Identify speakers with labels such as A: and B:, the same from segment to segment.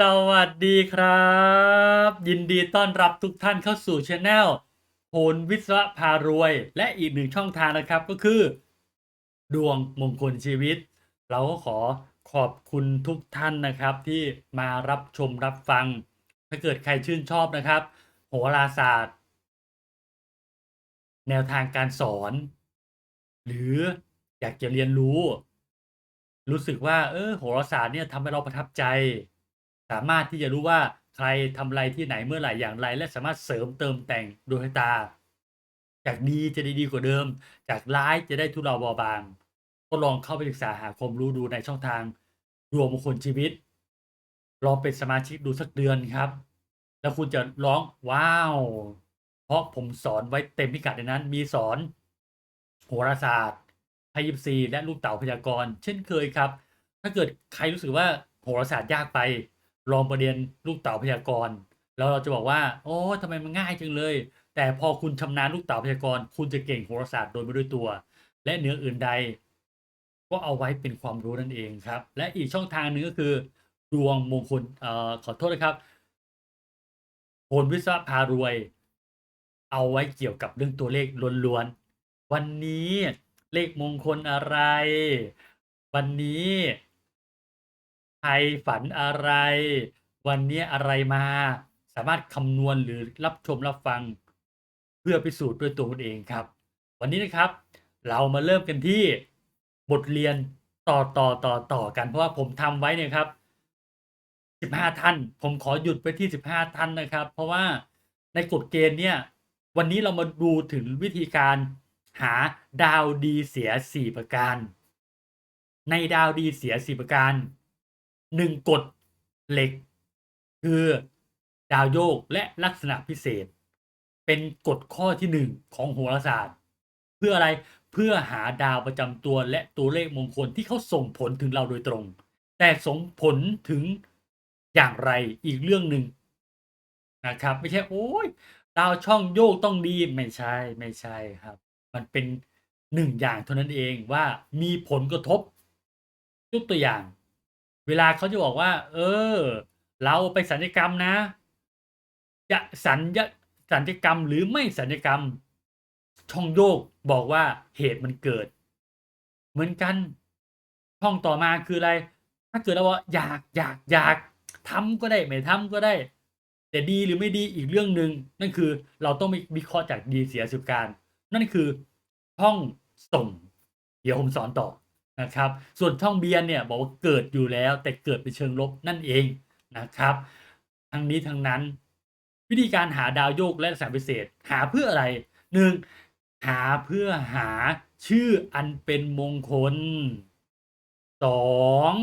A: สวัสดีครับ ยินดีต้อนรับทุกท่านเข้าสู่ช anel โหนวิศวะพารวย และอีกหนึ่งช่องทางนะครับก็คือ ดวงมงคลชีวิต เราก็ขอขอบคุณทุกท่านนะครับที่มารับชมรับฟัง ถ้าเกิดใครชื่นชอบนะครับ โหราศาสตร์ แนวทางการสอน หรืออยากจะเรียนรู้ รู้สึกว่าเออโหราศาสตร์เนี่ยทำให้เราประทับใจ สามารถที่จะรู้ว่าใครทำอะไรที่ไหนเมื่อไหร่อย่างไร และสามารถเสริมเติมแต่งดวงชะตา จากดีจะได้ดีกว่าเดิม จากร้ายจะได้ทุเลาเบาบาง ก็ลองเข้าไปศึกษาหาความรู้ดูในช่องทางดวงมงคลชีวิตลองเป็นสมาชิกดูสักเดือนครับ แล้วคุณจะร้องว้าว เพราะผมสอนไว้เต็มพิกัดในนั้น มีสอนโหราศาสตร์ไพ่ยิปซีและลูกเต๋าพยากรณ์เช่นเคยครับ ถ้าเกิดใครรู้สึกว่าโหราศาสตร์ยากไป ลองประเรียนลูกเต๋าพยากรณ์แล้วเราจะบอกว่า โอ้ทำไมมันง่ายจังเลย แต่พอคุณชำนาญลูกเต๋าพยากรณ์คุณจะเก่งโหราศาสตร์โดยไม่ด้วยตัว และเหนืออื่นใด ก็เอาไว้เป็นความรู้นั่นเองครับ และอีกช่องทางหนึงก็คือ ดวงมงคลเอ่อขอโทษนะครับโหนวิศวะพารวย เอาไว้เกี่ยวกับเรื่องตัวเลขล้วนๆวันนี้เลขมงคลอะไร วันนี้ ใครฝันอะไร วันนี้อะไรมา สามารถคำนวณหรือรับชมรับฟัง เพื่อพิสูจน์ด้วยตัวคุณเองครับ วันนี้นะครับ เรามาเริ่มกันที่บทเรียนต่อต่อต่อต่อกัน เพราะว่าผมทำไว้เนี่ยครับ15ท่าน ผมขอหยุดไปที่15ท่านนะครับ เพราะว่าในกฎเกณฑ์เนี่ย วันนี้เรามาดูถึงวิธีการหาดาวดีเสีย4ประการ ในดาวดีเสีย4ประการ 1กฎเหล็ก คือดาวโยกและลักษณะพิเศษ เป็นกฎข้อที่1ของโหราศาสตร์ เพื่ออะไรเพื่อหาดาวประจำตัวและตัวเลขมงคลที่เขาส่งผลถึงเราโดยตรง แต่ส่งผลถึงอย่างไรอีกเรื่องหนึ่งนะครับ ไม่ใช่โอ้ยดาวช่องโยกต้องดีไม่ใช่ไม่ใช่ครับ มันเป็นหนึ่งอย่างเท่านั้นเองว่ามีผลกระทบยกตัวอย่าง เวลาเขาจะบอกว่า เออ เราไปสัญญกรรมนะจะสัญญสัญญกรรมหรือไม่สัญญกรรม ช่องโยกบอกว่าเหตุมันเกิด เหมือนกัน ช่องต่อมาคืออะไร ถ้าเกิดเราว่าอยากอยากอยากทำก็ได้ไม่ทำก็ได้ แต่ดีหรือไม่ดีอีกเรื่องหนึ่งนั่นคือเราต้องมีวิเคราะห์จากดีเสียสิบการ นั่นคือช่องส่ง เดี๋ยวผมสอนต่อ นะครับ ส่วนช่องเบียนเนี่ยบอกว่าเกิดอยู่แล้ว แต่เกิดเป็นเชิงลบนั่นเองนะครับทั้งนี้ทั้งนั้น วิธีการหาดาวโยกและสารพิเศษ หาเพื่ออะไรหนึ่งหาเพื่อหาชื่ออันเป็นมงคลสอง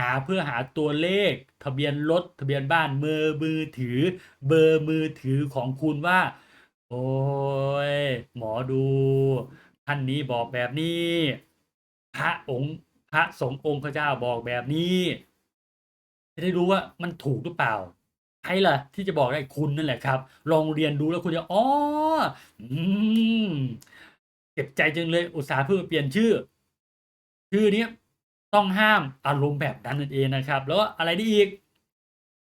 A: หาเพื่อหาตัวเลข ทะเบียนรถทะเบียนบ้านเบอร์มือถือ เบอร์มือถือของคุณว่า โอ้ยหมอดูท่านนี้บอกแบบนี้ พระองค์พระสงฆ์องค์พระเจ้าบอกแบบนี้ จะได้รู้ว่ามันถูกหรือเปล่าใครล่ะ ที่จะบอกได้คุณนั่นแหละครับ ลองเรียนดูแล้วคุณจะอ๋อเจ็บใจจังเลยอุตสาห์เพื่อเปลี่ยนชื่อ ชื่อนี้ต้องห้ามอารมณ์แบบนั้นนั่นเองนะครับ แล้วอะไรได้อีก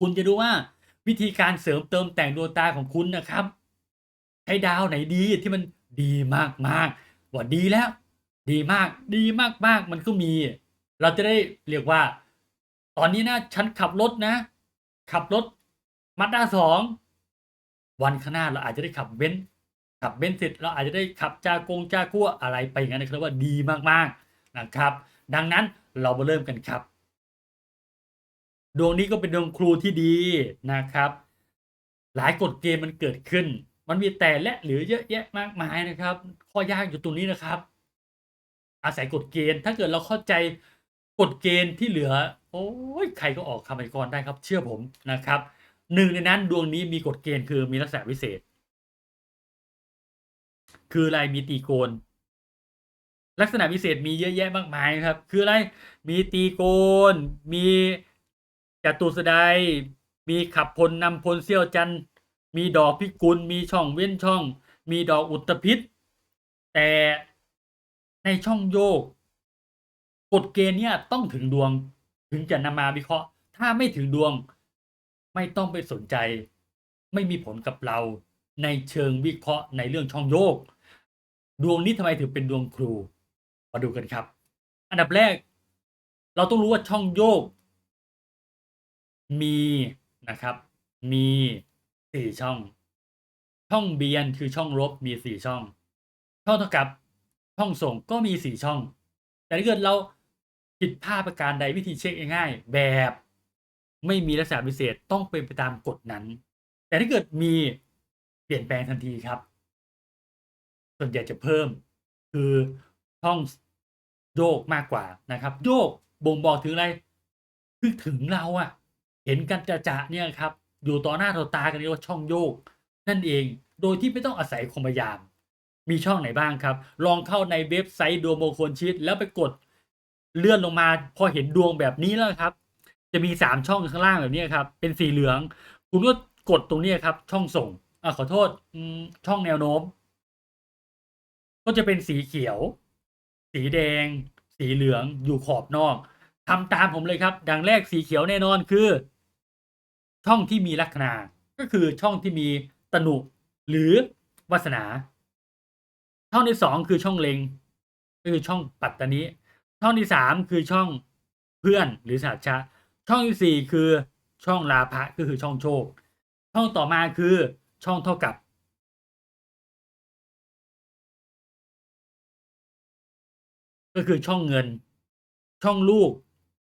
A: คุณจะดูว่า วิธีการเสริมเติมแต่งดวงตาของคุณนะครับใช้ดาวไหนดีที่มันดีมากมากๆว่าดีแล้ว ดีมากดีมากมากมันก็มี เราจะได้เรียกว่า ตอนนี้นะ ฉันขับรถนะ ขับรถมาด้าสองวันข้างหน้าเราอาจจะได้ขับเบนซ์ขับเบนซ์เสร็จเราอาจจะได้ขับจากงจากัวอะไรไปอย่างนั้นนะครับว่าดีมากๆนะครับ ดังนั้นเรามาเริ่มกันครับ ดวงนี้ก็เป็นดวงครูที่ดีนะครับ หลายกฎเกณฑ์มันเกิดขึ้น มันมีแต่และหรือเยอะแยะมากมายนะครับ ข้อยากอยู่ตรงนี้นะครับ อาศัยกฎเกณฑ์ ถ้าเกิดเราเข้าใจกฎเกณฑ์ที่เหลือ โอ้ยใครก็ออกคำพยากรณ์ได้ครับ เชื่อผมนะครับหนึ่งในนั้นดวงนี้มีกฎเกณฑ์คือมีลักษณะพิเศษ คืออะไรมีตีโกน ลักษณะพิเศษมีเยอะแยะมากมายครับ คืออะไรมีตีโกน มีจตุสดายมีขับพลนำพลเซี่ยวจันมีดอกพิกุล มีช่องเว้นช่อง มีดอกอุตภิษ แต่ ในช่องโยกกฎเกณฑ์เนี่ยต้องถึงดวงถึงจะนำมาวิเคราะห์ ถ้าไม่ถึงดวง ไม่ต้องไปสนใจ ไม่มีผลกับเรา ในเชิงวิเคราะห์ในเรื่องช่องโยก ดวงนี้ทำไมถึงเป็นดวงครูมาดูกันครับ อันดับแรก เราต้องรู้ว่าช่องโยก มีนะครับ มีสี่ช่อง ช่องเบียนคือช่องลบมีสี่ช่อง ช่องเท่ากับ ช่องส่งก็มีสี่ช่อง แต่ถ้าเกิดเราผิดพลาดประการใดวิธีเช็คง่ายๆแบบไม่มีลักษณะพิเศษต้องเป็นไปตามกฎนั้น แต่ถ้าเกิดมีเปลี่ยนแปลงทันทีครับ ส่วนใหญ่จะเพิ่มคือช่องโยกมากกว่านะครับ โยกบ่งบอกถึงอะไรคือถึงเราอะเห็นกันจะจะๆเนี่ยครับ อยู่ต่อหน้าต่อตากันเรียกว่าช่องโยก นั่นเองโดยที่ไม่ต้องอาศัยความพยายาม มีช่องไหนบ้างครับ ลองเข้าในเว็บไซต์ดวงมงคลชีวิตแล้วไปกดเลื่อนลงมาพอเห็นดวงแบบนี้แล้วครับ จะมีสามช่องข้างล่างแบบนี้ครับ เป็นสีเหลือง คุณก็กดตรงนี้ครับ ช่องส่งอ่าขอโทษช่องแนวโน้ม ก็จะเป็นสีเขียว สีแดง สีเหลืองอยู่ขอบนอกทำตามผมเลยครับ ดังแรกสีเขียวแน่นอนคือ ช่องที่มีลัคนา ก็คือช่องที่มีตนุหรือวาสนา ช่องที่สองคือช่องเล็งก็คือช่องปัตตานีช่องที่สามคือช่องเพื่อนหรือสัจชะ ช่องที่สี่คือช่องลาภะก็คือช่องโชค ช่องต่อมาคือช่องเท่ากับก็คือช่องเงิน ช่องลูก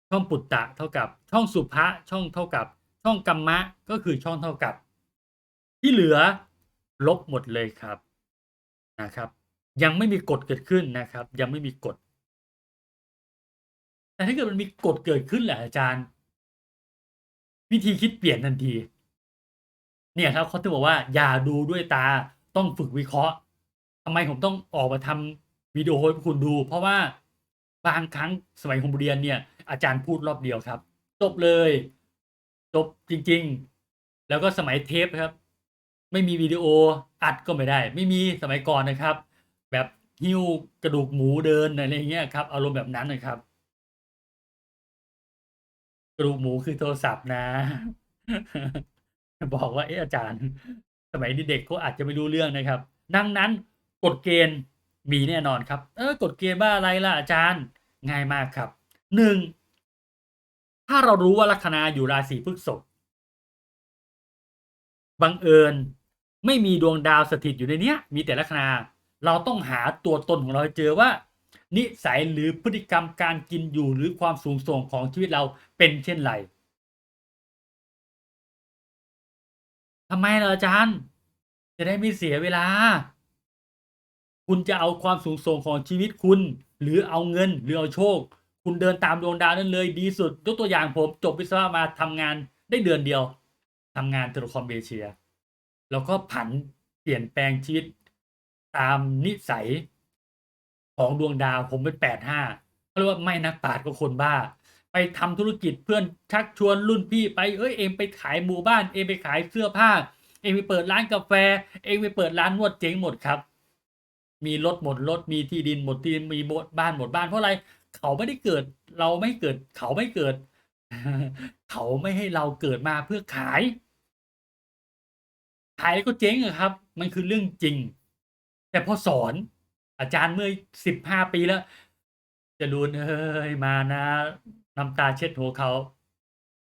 A: ช่องปุตตะเท่ากับ ช่องสุภะช่องเท่ากับ ช่องกรรมะก็คือช่องเท่ากับ ที่เหลือลบหมดเลยครับนะครับ ยังไม่มีกฎเกิดขึ้นนะครับ ยังไม่มีกฎ แต่ถ้าเกิดมันมีกฎเกิดขึ้นแหละอาจารย์ วิธีคิดเปลี่ยนทันที เนี่ยครับเขาถึงบอกว่า อย่าดูด้วยตาต้องฝึกวิเคราะห์ทำไมผมต้องออกมาทำวิดีโอให้คุณดู เพราะว่าบางครั้งสมัยผมเรียนเนี่ย อาจารย์พูดรอบเดียวครับ จบเลย จบจริง ๆ แล้วก็สมัยเทปครับ ไม่มีวิดีโออัดก็ไม่ได้ ไม่มีสมัยก่อนนะครับ หิ้วกระดูกหมูเดินอะไรเงี้ยครับ อารมณ์แบบนั้นนะครับ กระดูกหมูคือโทรศัพท์นะ บอกว่าเอออาจารย์ สมัยนี้เด็กเขาอาจจะไม่รู้เรื่องนะครับ ดังนั้นกฎเกณฑ์มีแน่นอนครับ เออกฎเกณฑ์ว่าอะไรล่ะอาจารย์ง่ายมากครับหนึ่งถ้าเรารู้ว่าลัคนาอยู่ราศีพฤษภบังเอิญไม่มีดวงดาวสถิตอยู่ในเนี้ย มีแต่ลัคนา เราต้องหาตัวตนของเราให้เจอว่า นิสัยหรือพฤติกรรมการกินอยู่หรือความสูงส่งของชีวิตเราเป็นเช่นไรทำไมล่ะอาจารย์ จะได้ไม่เสียเวลา คุณจะเอาความสูงส่งของชีวิตคุณ หรือเอาเงินหรือเอาโชค คุณเดินตามดวงดาวนั่นเลยดีสุดยกตัวอย่างผมจบวิศวะมาทำงานได้เดือนเดียวทำงานเทเลคอมเอเชีย แล้วก็ผันเปลี่ยนแปลงชีวิต ตามนิสัยของดวงดาวผมเป็นแปดห้าเรียกว่าไม่นักปราชญ์ก็คนบ้า ไปทำธุรกิจเพื่อนชักชวนรุ่นพี่ไปเอ้ยเองไปขายหมู่บ้านเองไปขายเสื้อผ้า เองไปเปิดร้านกาแฟ เองไปเปิดร้านนวดเจ๊งหมดครับ มีรถหมดรถมีที่ดินหมดที่ดินมีบ้านหมดบ้านเพราะอะไรเขาไม่ได้เกิด เราไม่เกิด เขาไม่เกิด เขาไม่ให้เราเกิดมาเพื่อขาย ขายแล้วก็เจ๊งอะครับ มันคือเรื่องจริง แต่พอสอนอาจารย์เมื่อสิบห้าปีแล้ว จะดูนเอ้ยมานะน้ำตาเช็ดหัวเขา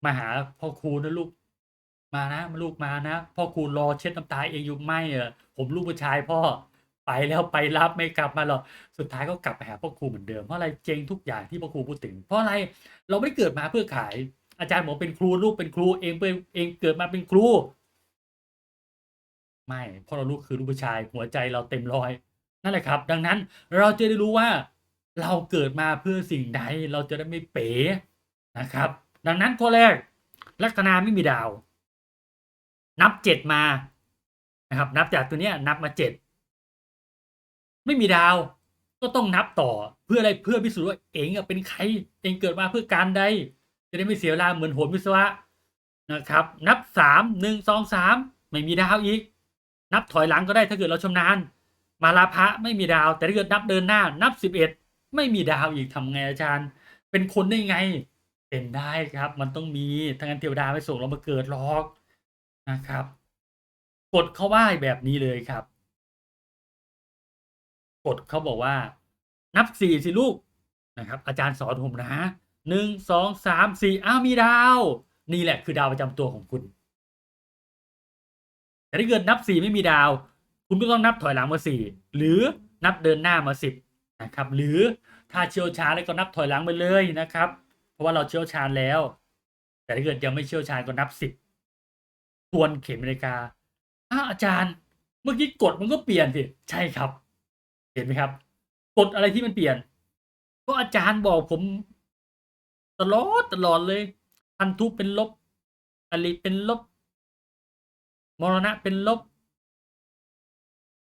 A: มาหาพ่อครูนะลูก มานะมาลูกมานะพ่อครูรอเช็ดน้ำตาเองอยู่ไม่เออผมลูกผู้ชายพ่อไปแล้วไปรับไม่กลับมาหรอกสุดท้ายก็กลับไปหาพ่อครูเหมือนเดิมเพราะอะไรเจงทุกอย่างที่พ่อครูพูดถึง เพราะอะไรเราไม่เกิดมาเพื่อขาย อาจารย์บอกเป็นครูลูกเป็นครูเองเป็นเองเกิดมาเป็นครู ไม่เพราะเราลูกคือลูกผู้ชาย หัวใจเราเต็มร้อย นั่นแหละครับ ดังนั้นเราจะได้รู้ว่าเราเกิดมาเพื่อสิ่งใดเราจะได้ไม่เป๋นะครับ ดังนั้นข้อแรก ลัคนาไม่มีดาว นับเจ็ดมานะครับ นับจากตัวเนี้ยนับมาเจ็ดไม่มีดาวก็ต้องนับต่อเพื่ออะไรเพื่อพิสูจน์ว่าเองเป็นใคร เองเกิดมาเพื่อการใด จะได้ไม่เสียเวลาเหมือนโหนวิศวะนะครับ นับสามหนึ่งสองสามไม่มีดาวอีก นับถอยหลังก็ได้ถ้าเกิดเราชำนาญ มาลาภะไม่มีดาว แต่ถ้าเกิดนับเดินหน้านับสิบเอ็ดไม่มีดาวอีกทำไงอาจารย์ เป็นคนได้ไง เป็นได้ครับ มันต้องมีถ้างั้นเทวดาไม่ส่งเรามาเกิดหรอกนะครับกฎเขาว่าแบบนี้เลยครับกฎเขาบอกว่า นับสี่สิลูกนะครับ อาจารย์สอนผมนะหนึ่งสองสามสี่อ้าวมีดาว นี่แหละคือดาวประจำตัวของคุณ แต่ถ้าเกิดนับสี่ไม่มีดาว คุณก็ต้องนับถอยหลังมาสี่หรือนับเดินหน้ามาสิบนะครับหรือถ้าเชี่ยวชาญแล้วก็นับถอยหลังไปเลยนะครับ เพราะว่าเราเชี่ยวชาญแล้ว แต่ถ้าเกิดยังไม่เชี่ยวชาญก็นับสิบทวนเข็มนาฬิกาอ้าอาจารย์ เมื่อกี้กฎมันก็เปลี่ยนสิใช่ครับ เห็นไหมครับกฎอะไรที่มันเปลี่ยน ก็อาจารย์บอกผมตลอดตลอดเลย พันธุเป็นลบอริเป็นลบ มรณะเป็นลบ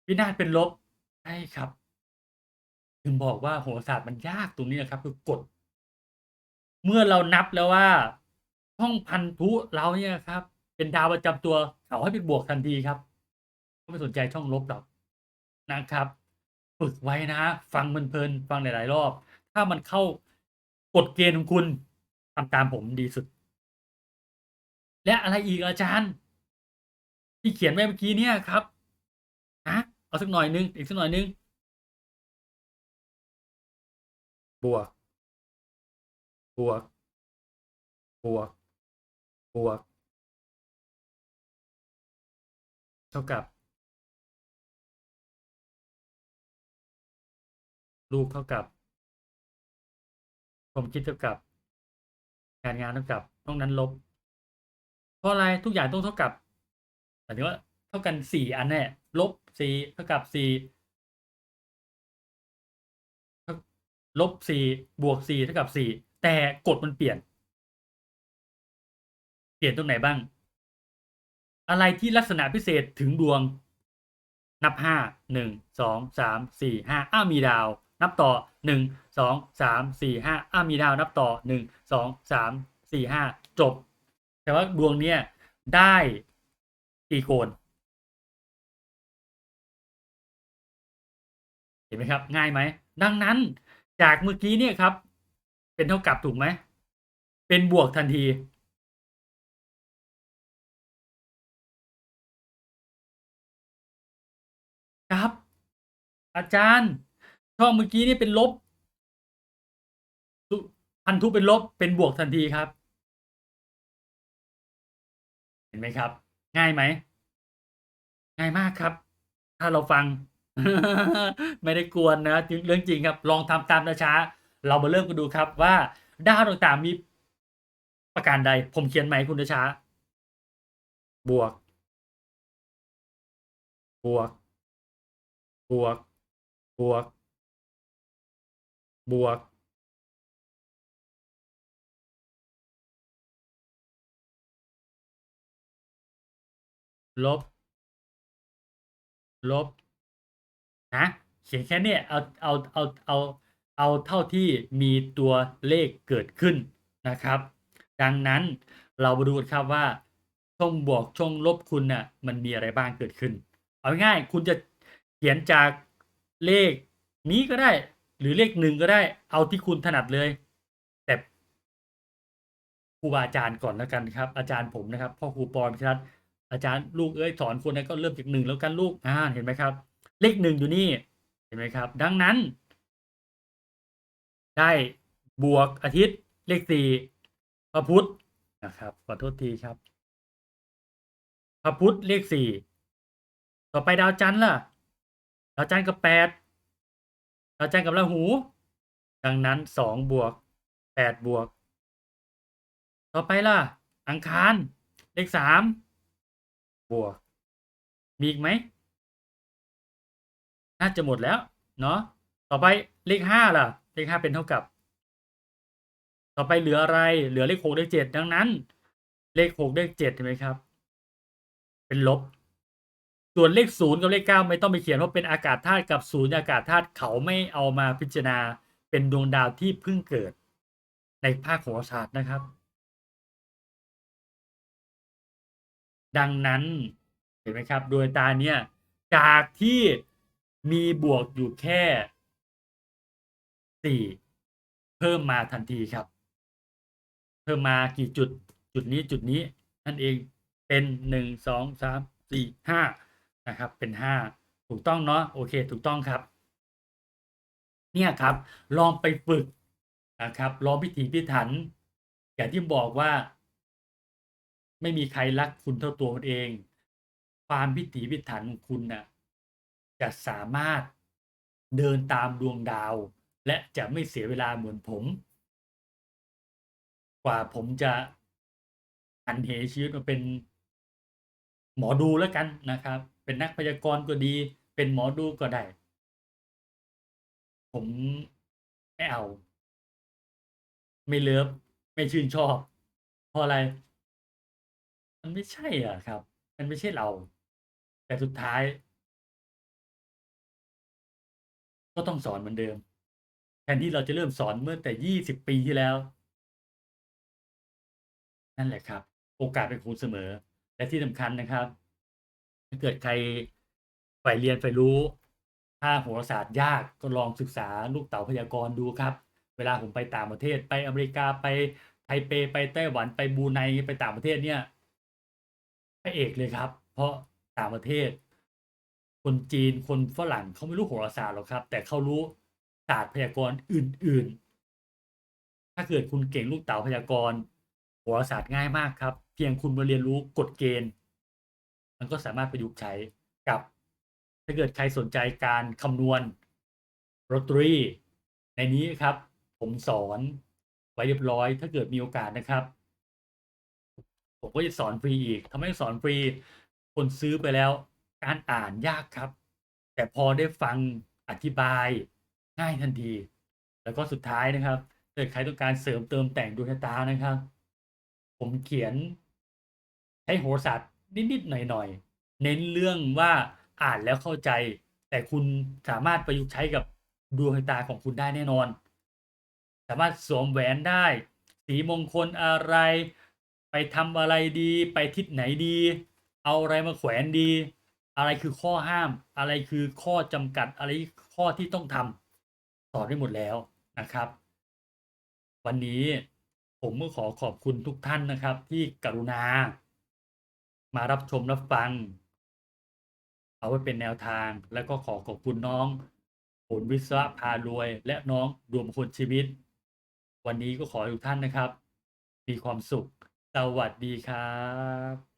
A: วินาศเป็นลบใช่ครับ ถึงบอกว่าโหราศาสตร์มันยากตรงนี้นะครับ คือกฎเมื่อเรานับแล้วว่าช่องพันธุเราเนี่ยครับ เป็นดาวประจำตัวเขาให้เป็นบวกทันทีครับก็ไม่สนใจช่องลบหรอกนะครับ ฝึกไว้นะ ฟังเพลินๆฟังหลาย ๆ รอบ ถ้ามันเข้ากฎเกณฑ์ของคุณทำตามผมดีสุด และอะไรอีกอาจารย์ ที่เขียนไว้เมื่อกี้เนี่ยครับนะเอาสักหน่อยนึงอีกสักหน่อยนึงบวก บวก บวก บวก เท่ากับลูกเท่ากับผมคิดเท่ากับ การงานเท่ากับต้องนั้นลบ เพราะอะไรทุกอย่างต้องเท่ากับ มายถึงว่าเท่ากันสี่อันแน่ลบสี่เท่ากับสี่ลบสี่บวกสี่เท่ากับสี่แต่กฎมันเปลี่ยน เปลี่ยนตรงไหนบ้าง อะไรที่ลักษณะพิเศษถึงดวง นับห้าหนึ่งสองสามสี่ห้าอ้ามีดาว นับต่อหนึ่งสองสามสี่ห้าอ้ามีดาว นับต่อหนึ่งสองสามสี่ห้าจบ แต่ว่าดวงเนี้ยได้ ตีโกนเห็นไหมครับ ง่ายไหม ดังนั้นจากเมื่อกี้เนี่ยครับ เป็นเท่ากับถูกไหม เป็นบวกทันที ครับ อาจารย์ช่องเมื่อกี้นี่เป็นลบพันธุเป็นลบเป็นบวกทันทีครับ เห็นไหมครับ ง่ายไหม ง่ายมากครับ ถ้าเราฟัง ไม่ได้กวนนะเรื่องจริงครับ ลองทำตามนะช้า เรามาเริ่มกันดูครับว่าดาวต่างๆมีประการใด ผมเขียนไหมคุณนะช้า บวก บวก บวก บวก บวก ลบ ลบ นะเขียนแค่เนี้ยเอาเอาเอาเอาเอาเท่าที่มีตัวเลขเกิดขึ้นนะครับ ดังนั้นเรามาดูกันครับว่า ช่องบวกช่องลบคุณน่ะมันมีอะไรบ้างเกิดขึ้น เอาง่ายๆคุณจะเขียนจากเลขนี้ก็ได้ หรือเลขหนึ่งก็ได้ เอาที่คุณถนัดเลย แต่ครูบาอาจารย์ก่อนแล้วกันครับ อาจารย์ผมนะครับพ่อครูปอนพิรัตน์ อาจารย์ลูกเอ้ยสอนคนนั้นก็เริ่มจากหนึ่งแล้วกันลูกอ่าเห็นไหมครับ เลขหนึ่งอยู่นี่เห็นไหมครับ ดังนั้น ได้บวกอาทิตย์เลขสี่พระพุธนะครับขอโทษทีครับพระพุธเลขสี่ต่อไปดาวจันทร์ล่ะ ดาวจันทร์กับแปดดาวจันทร์กับราหู ดังนั้นสองบวกแปดบวก ต่อไปล่ะ อังคาร เลขสาม บวกมีอีกไหม น่าจะหมดแล้ว เนาะ ต่อไปเลขห้าล่ะ เลขห้าเป็นเท่ากับ ต่อไปเหลืออะไร เหลือเลขหกเลขเจ็ดดังนั้น เลขหกเลขเจ็ดเห็นไหมครับ เป็นลบ ส่วนเลขศูนย์กับเลขเก้าไม่ต้องไปเขียนเพราะเป็นอากาศธาตุกับศูนย์อากาศธาตุเขาไม่เอามาพิจารณาเป็นดวงดาวที่เพิ่งเกิด ในภาคโหราศาสตร์นะครับ ดังนั้นเห็นไหมครับดวงตาเนี่ยจากที่มีบวกอยู่แค่สี่เพิ่มมาทันทีครับ เพิ่มมากี่จุดจุดนี้จุดนี้นั่นเองเป็นหนึ่งสองสามสี่ห้านะครับ เป็นห้าถูกต้องเนาะโอเค ถูกต้องครับ เนี่ยครับ ลองไปฝึกนะครับลองพิถีพิถัน อย่างที่บอกว่า ไม่มีใครรักคุณเท่าตัวคุณเอง ความพิถีพิถันของคุณน่ะจะสามารถเดินตามดวงดาว และจะไม่เสียเวลาเหมือนผม กว่าผมจะหันเหชีวิตมาเป็นหมอดูแล้วกันนะครับ เป็นนักพยากรณ์ก็ดี เป็นหมอดูก็ได้ ผมไม่เอา ไม่เลิฟไม่ชื่นชอบ เพราะอะไร มันไม่ใช่อะครับ มันไม่ใช่เรา แต่สุดท้าย ก็ต้องสอนเหมือนเดิม แทนที่เราจะเริ่มสอนเมื่อแต่ยี่สิบปีที่แล้ว นั่นแหละครับ โอกาสเป็นคุณเสมอ และที่สำคัญนะครับ ถ้าเกิดใครใฝ่เรียนใฝ่รู้ ถ้าโหราศาสตร์ยากก็ลองศึกษาลูกเต๋าพยากรณ์ดูครับ เวลาผมไปต่างประเทศไปอเมริกาไปไทเปไปไต้หวันไปบรูไนไปต่างประเทศเนี่ย ระเอกเลยครับ เพราะต่างประเทศ คนจีนคนฝรั่งเขาไม่รู้โหราศาสตร์หรอกครับ แต่เขารู้ศาสตร์พยากรณ์อื่น ๆ ถ้าเกิดคุณเก่งลูกเต๋าพยากรณ์โหราศาสตร์ง่ายมากครับ เพียงคุณมาเรียนรู้กฎเกณฑ์ มันก็สามารถประยุกต์ใช้กับ ถ้าเกิดใครสนใจการคำนวณลอตรีในนี้ครับ ผมสอนไว้เรียบร้อย ถ้าเกิดมีโอกาสนะครับ ผมก็จะสอนฟรีอีกทำไมสอนฟรี คนซื้อไปแล้ว การอ่านยากครับ แต่พอได้ฟังอธิบายง่ายทันที แล้วก็สุดท้ายนะครับเกิดใครต้องการเสริมเติมแต่งดวงชะตานะครับ ผมเขียนให้โหราศาสตร์นิดๆหน่อยๆ เน้นเรื่องว่าอ่านแล้วเข้าใจ แต่คุณสามารถประยุกต์ใช้กับดวงชะตาของคุณได้แน่นอน สามารถสวมแหวนได้ สีมงคลอะไร ไปทำอะไรดีไปทิศไหนดี เอาอะไรมาแขวนดี อะไรคือข้อห้าม อะไรคือข้อจำกัดอะไรข้อที่ต้องทำสอนได้หมดแล้วนะครับ วันนี้ผมก็ขอขอบคุณทุกท่านนะครับ ที่กรุณา มารับชมรับฟัง เอาไว้เป็นแนวทางแล้วก็ขอขอบคุณน้องผลวิศวะพารวย และน้องดวงมคลชีวิต วันนี้ก็ขอให้ทุกท่านนะครับ มีความสุข สวัสดีครับ